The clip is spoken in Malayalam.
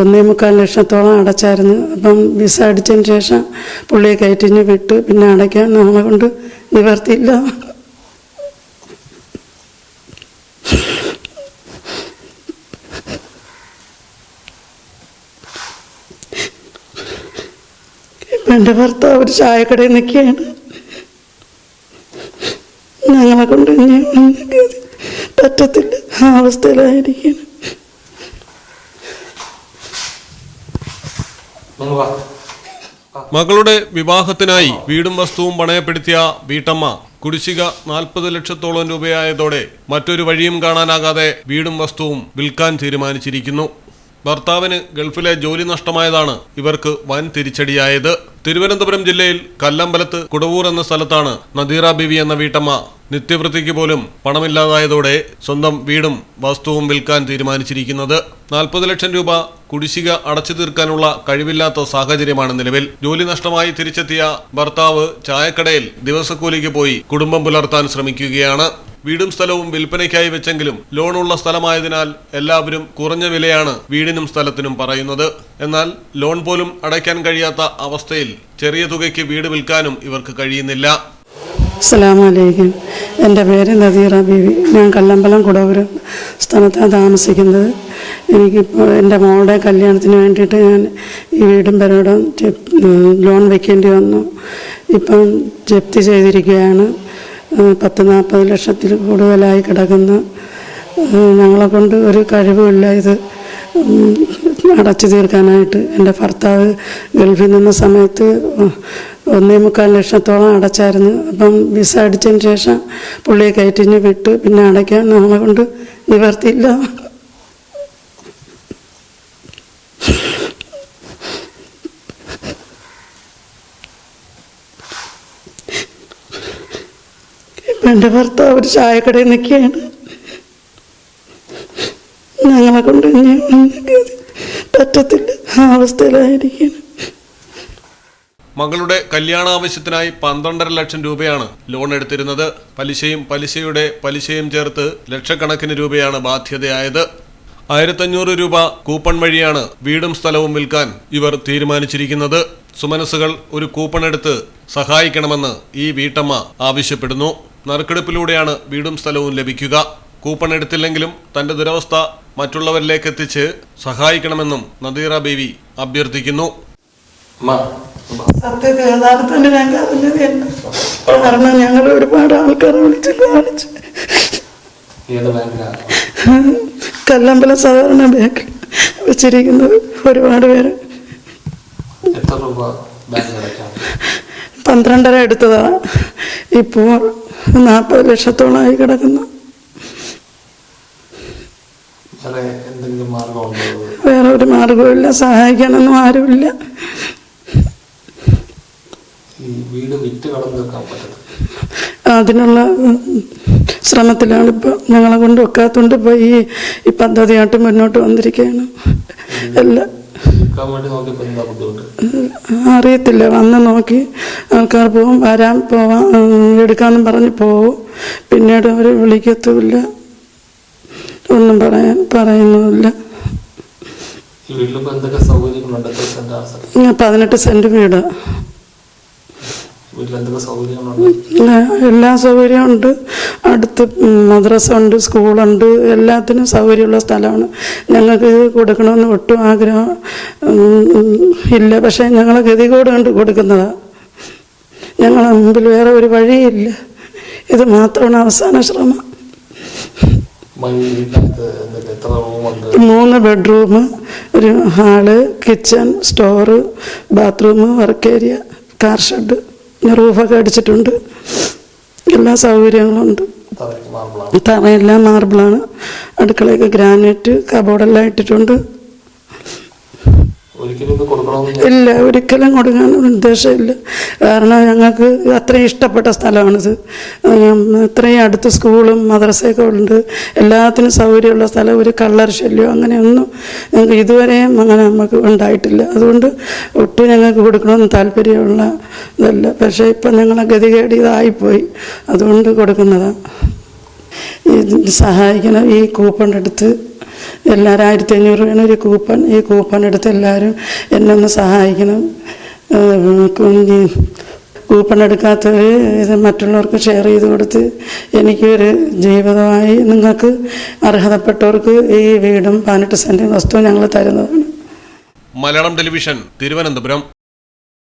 ഒന്നേ മുക്കാൽ ലക്ഷത്തോളം അടച്ചായിരുന്നു. അപ്പം വിസ അടിച്ചതിന് ശേഷം പുള്ളിയെ കയറ്റിഞ്ഞ് വിട്ട്. പിന്നെ അടയ്ക്കാൻ നമ്മളെ കൊണ്ട് നിവർത്തിയില്ല. എന്റെ ഭർത്താവ് ഒരു ചായക്കടയിൽ നിൽക്കുകയാണ്. ഞങ്ങളെ കൊണ്ട് പറ്റത്തില്ല. ആ അവസ്ഥയിലായിരിക്കണം മകളുടെ വിവാഹത്തിനായി വീടും വസ്തുവും പണയപ്പെടുത്തിയ വീട്ടമ്മ കുടിശ്ശിക നാൽപ്പത് ലക്ഷത്തോളം രൂപയായതോടെ മറ്റൊരു വഴിയും കാണാനാകാതെ വീടും വസ്തുവും വിൽക്കാൻ തീരുമാനിച്ചിരിക്കുന്നു. ഭർത്താവിന് ഗൾഫിലെ ജോലി നഷ്ടമായതാണ് ഇവർക്ക് വൻ തിരിച്ചടിയായത്. തിരുവനന്തപുരം ജില്ലയിൽ കല്ലമ്പലത്ത് കുടവൂർ എന്ന സ്ഥലത്താണ് നദീറ ബിവി എന്ന വീട്ടമ്മ നിത്യവൃത്തിക്ക് പോലും പണമില്ലാതായതോടെ സ്വന്തം വീടും വസ്തുവും വിൽക്കാൻ തീരുമാനിച്ചിരിക്കുന്നത്. നാൽപ്പത് ലക്ഷം രൂപ കുടിശ്ശിക അടച്ചു തീർക്കാനുള്ള കഴിവില്ലാത്ത സാഹചര്യമാണ് നിലവിൽ. ജോലി നഷ്ടമായി തിരിച്ചെത്തിയ ഭർത്താവ് ചായക്കടയിൽ ദിവസക്കൂലിക്ക് പോയി കുടുംബം പുലർത്താൻ ശ്രമിക്കുകയാണ്. വീടും സ്ഥലവും വിൽപ്പനയ്ക്കായി വെച്ചെങ്കിലും ലോണുള്ള സ്ഥലമായതിനാൽ എല്ലാവരും കുറഞ്ഞ വിലയാണ് വീടിനും സ്ഥലത്തിനും പറയുന്നത്. എന്നാൽ ലോൺ പോലും അടയ്ക്കാൻ കഴിയാത്ത അവസ്ഥയിൽ ചെറിയ തുകയ്ക്ക് വീട് വിൽക്കാനും ഇവർക്ക് കഴിയുന്നില്ല. അസ്സലാമലൈക്കും. എന്റെ പേര് നദീറ ബീവി. ഞാൻ കല്ലമ്പലം കുടവൂര് സ്ഥലത്താണ് താമസിക്കുന്നത്. എനിക്കിപ്പോൾ എന്റെ മോളുടെ കല്യാണത്തിന് വേണ്ടിയിട്ട് ഞാൻ ഈ വീടും പെരോടും ലോൺ വെക്കേണ്ടി വന്നു. ഇപ്പം ജപ്തി ചെയ്തിരിക്കുകയാണ്. പത്ത് നാൽപ്പത് ലക്ഷത്തിൽ കൂടുതലായി കിടക്കുന്ന. ഞങ്ങളെ കൊണ്ട് ഒരു കഴിവുമില്ല ഇത്. അടച്ചു തീർക്കാനായിട്ട് എന്റെ ഭർത്താവ് ഗൾഫിൽ നിന്ന സമയത്ത് ഒന്നേ മുക്കാൽ ലക്ഷത്തോളം അടച്ചായിരുന്നു. അപ്പം വിസ അടിച്ചതിന് ശേഷം പുള്ളിയെ കയറ്റിഞ്ഞ് വിട്ട്. പിന്നെ അടയ്ക്കാൻ നമ്മളെ കൊണ്ട് നിവർത്തിയില്ല. എന്റെ ഭർത്താവ് ഒരു ചായക്കടയിൽ നിൽക്കുകയാണ്. ഞങ്ങളെ കൊണ്ട് പറ്റത്തില്ല. ആ മകളുടെ കല്യാണാവശ്യത്തിനായി പന്ത്രണ്ടര ലക്ഷം രൂപയാണ് ലോൺ എടുത്തിരുന്നത്. പലിശയും പലിശയുടെ പലിശയും ചേർത്ത് ലക്ഷക്കണക്കിന് രൂപയാണ് ബാധ്യതയായത്. ആയിരത്തഞ്ഞൂറ് രൂപ കൂപ്പൺ വഴിയാണ് വീടും സ്ഥലവും വിൽക്കാൻ ഇവർ തീരുമാനിച്ചിരിക്കുന്നത്. സുമനസുകൾ ഒരു കൂപ്പൺ എടുത്ത് സഹായിക്കണമെന്ന് ഈ വീട്ടമ്മ ആവശ്യപ്പെടുന്നു. നറുക്കെടുപ്പിലൂടെയാണ് വീടും സ്ഥലവും ലഭിക്കുക. കൂപ്പൺ എടുത്തില്ലെങ്കിലും തന്റെ ദുരവസ്ഥ മറ്റുള്ളവരിലേക്ക് എത്തിച്ച് സഹായിക്കണമെന്നും നദീറ ബീവി അഭ്യർത്ഥിക്കുന്നു. സത്യത്തിൽ യഥാർത്ഥത്തിൽ ഞാൻ കരഞ്ഞത് തന്നെ. കാരണം ഞങ്ങൾ ഒരുപാട് ആൾക്കാരെ വിളിച്ച് കാണിച്ചു. കല്ലമ്പലം സാധാരണ ബാങ്കിൽ വെച്ചിരിക്കുന്നത് ഒരുപാട് പേര്. പന്ത്രണ്ടര എടുത്തതാ. ഇപ്പോൾ നാൽപ്പത് ലക്ഷത്തോളമായി കിടക്കുന്നു. വേറെ എന്തെങ്കിലും മാർഗവും ഒരു മാർഗവുമില്ല സഹായിക്കാനൊന്നും ആരുമില്ല. ഈ വീട് വിറ്റ് കടം തീർക്കാൻ പറ്റത്തില്ല. അതിനുള്ള ശ്രമത്തിലാണ് ഇപ്പോൾ ഞങ്ങളെ കൊണ്ട് ഒക്കാത്തതുകൊണ്ട് ഇപ്പോൾ ഈ ഈ പദ്ധതിയായിട്ട് മുന്നോട്ട് വന്നിരിക്കുകയാണ്. എല്ലാം അറിയത്തില്ല. വന്ന് നോക്കി ആൾക്കാർ പോവും വരാൻ പോവാം എടുക്കാമെന്നും പറഞ്ഞ് പോവും. പിന്നീട് അവർ വിളിക്കത്തുമില്ല. ഒന്നും പറയാൻ പറയുന്നുമില്ല. സെന്റ് പതിനെട്ട് സെന്റ് വീട്. എല്ലാ സൗകര്യവും ഉണ്ട്. അടുത്ത് മദ്രസ ഉണ്ട് സ്കൂളുണ്ട്. എല്ലാത്തിനും സൗകര്യമുള്ള സ്ഥലമാണ്. ഞങ്ങൾക്ക് ഇത് കൊടുക്കണമെന്ന് ഒട്ടും ആഗ്രഹം ഇല്ല. പക്ഷേ ഞങ്ങളെ ഗതികോട് കണ്ട് കൊടുക്കുന്നതാണ് ഞങ്ങളെ മുമ്പിൽ വേറെ ഒരു വഴിയില്ല ഇത് മാത്രമാണ് അവസാന ശ്രമം. മൂന്ന് ബെഡ്റൂം ഒരു hall kitchen store bathroom work area car shed. റൂഫൊക്കെ അടിച്ചിട്ടുണ്ട്. എല്ലാ സൗകര്യങ്ങളും ഉണ്ട് തറയെല്ലാം മാർബിളാണ് അടുക്കളയൊക്കെ ഗ്രാനൈറ്റ് കബോർഡെല്ലാം ഇട്ടിട്ടുണ്ട്. ഇല്ല ഒരിക്കലും കൊടുക്കാൻ ഉദ്ദേശമില്ല. കാരണം ഞങ്ങൾക്ക് അത്രയും ഇഷ്ടപ്പെട്ട സ്ഥലമാണിത് ഇത്രയും അടുത്ത് സ്കൂളും മദ്രസയൊക്കെ ഉണ്ട്. എല്ലാത്തിനും സൗകര്യമുള്ള സ്ഥലം ഒരു കള്ളർ ശല്യം അങ്ങനെയൊന്നും ഞങ്ങൾക്ക് ഇതുവരെയും അങ്ങനെ നമുക്ക് ഉണ്ടായിട്ടില്ല. അതുകൊണ്ട് ഒട്ടും ഞങ്ങൾക്ക് കൊടുക്കണമെന്ന് താല്പര്യമുള്ള ഇതല്ല. പക്ഷേ ഇപ്പം ഞങ്ങളെ ഗതികേട് ഇതായിപ്പോയി. അതുകൊണ്ട് കൊടുക്കുന്നതാണ്. സഹായിക്കണം ഈ കൂപ്പൺ എടുത്ത്. എല്ലാവരും ആയിരത്തി അഞ്ഞൂറ് രൂപയാണ് ഒരു കൂപ്പൺ. ഈ കൂപ്പൺ എടുത്ത് എല്ലാവരും എന്നെ ഒന്ന് സഹായിക്കണം. കൂപ്പൺ എടുക്കാത്തവർ ഇത് മറ്റുള്ളവർക്ക് ഷെയർ ചെയ്ത് കൊടുത്ത് എനിക്കൊരു ജീവിതമായി നിങ്ങൾക്ക് അർഹതപ്പെട്ടവർക്ക് ഈ വീടും പതിനെട്ട് സെന്റും വസ്തുവും ഞങ്ങൾ തരുന്നതാണ്. മലയാളം ടെലിവിഷൻ തിരുവനന്തപുരം.